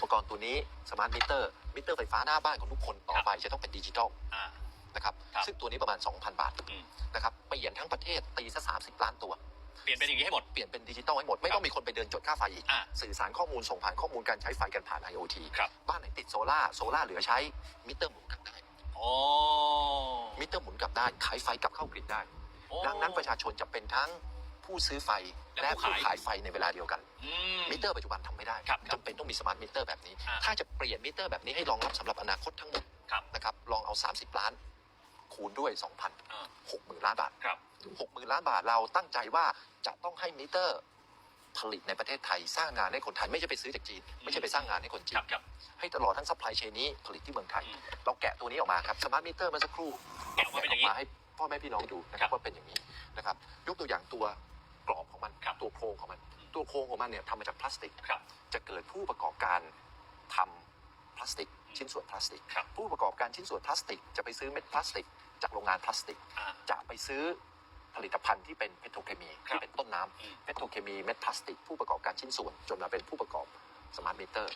อุปกรณ์ตัวนี้สมาร์ทมิเตอร์มิเตอร์ไฟฟ้าหน้าบ้านของทุกคนต่อไปจะต้องเป็นดิจิทัลอ่า นะครับครับซึ่งตัวนี้ประมาณ 2,000 บาทอืม นะครับเปลี่ยนทั้งประเทศตีซะ30ล้านตัว เปลี่ยนเป็นอย่างนี้ให้หมด เปลี่ยนเป็นดิจิตอลให้หมด ไม่ต้องมีคนไปเดินจดค่าไฟอีก อ่า สื่อสารข้อมูลส่งผ่านข้อมูลการใช้ไฟกันผ่าน IoT ครับ บ้านไหนติดโซล่าร์โซล่าร์เหลือใช้มิเตอร์หมุนกลับได้อ๋อมิเตอร์หมุนกลับได้ขายไฟกลับเข้ากริดได้ โอ้ดังนั้นประชาชนจะเป็นทั้ง ผู้ซื้อไฟและและผู้ผู้ขายขายไฟในเวลาเดียวกัน อืมมิเตอร์ปัจจุบันทำไม่ได้ครับครับจำเป็นต้องมีสมาร์ทมิเตอร์แบบนี้ อ่าถ้าจะเปลี่ยนมิเตอร์แบบนี้ให้รองรับสำหรับอนาคตทั้งหมดครับ นะครับลองเอา 30 ล้าน คูณด้วย 2,000 อ่า60,000 ล้านบาท ครับ 60,000 ล้านบาทเราตั้งใจว่าจะต้องให้มิเตอร์ผลิตในประเทศไทยสร้างงานให้คนไทย ไม่ใช่ไปซื้อจากจีน ไม่ใช่ไปสร้างงานให้คนจีครันบครับให้ตลอดทั้งซัพพลายเชนนี้ผลิตที่เมืองไทย อืม เราแกะตัวนี้ออกมาครับสมาร์ทมิเตอร์เมื่อสักครู่แกะออกมาเป็นอย่างนี้ ให้พ่อแม่พี่น้องดูนะคครัรับบว่าเป็นอย่างนี้นะครับยกตัวอย่างตัวกรอบของมัน ครับตัวโครงของมันอืมตัวโครงของมันเนี่ยทำมาจากพลาสติก ครับ จะเกิดผู้ประกอบการทำพลาสติก ชิ้นส่วนพลาสติก ครับ ผู้ประกอบการชิ้นส่วนพลาสติก จะไปซื้อเม็ดพลาสติก จากโรงงานพลาสติก อ่า จะไปซื้อผลิตภัณฑ์ที่เป็นเพโตรเคมีครับ ที่เป็นต้นน้อืมำเพโตรเคมีเม็ดพลาสติก ผู้ประกอบการชิ้นส่วนจนมาเป็นผู้ประกอบสมาร์ทมิเตอร์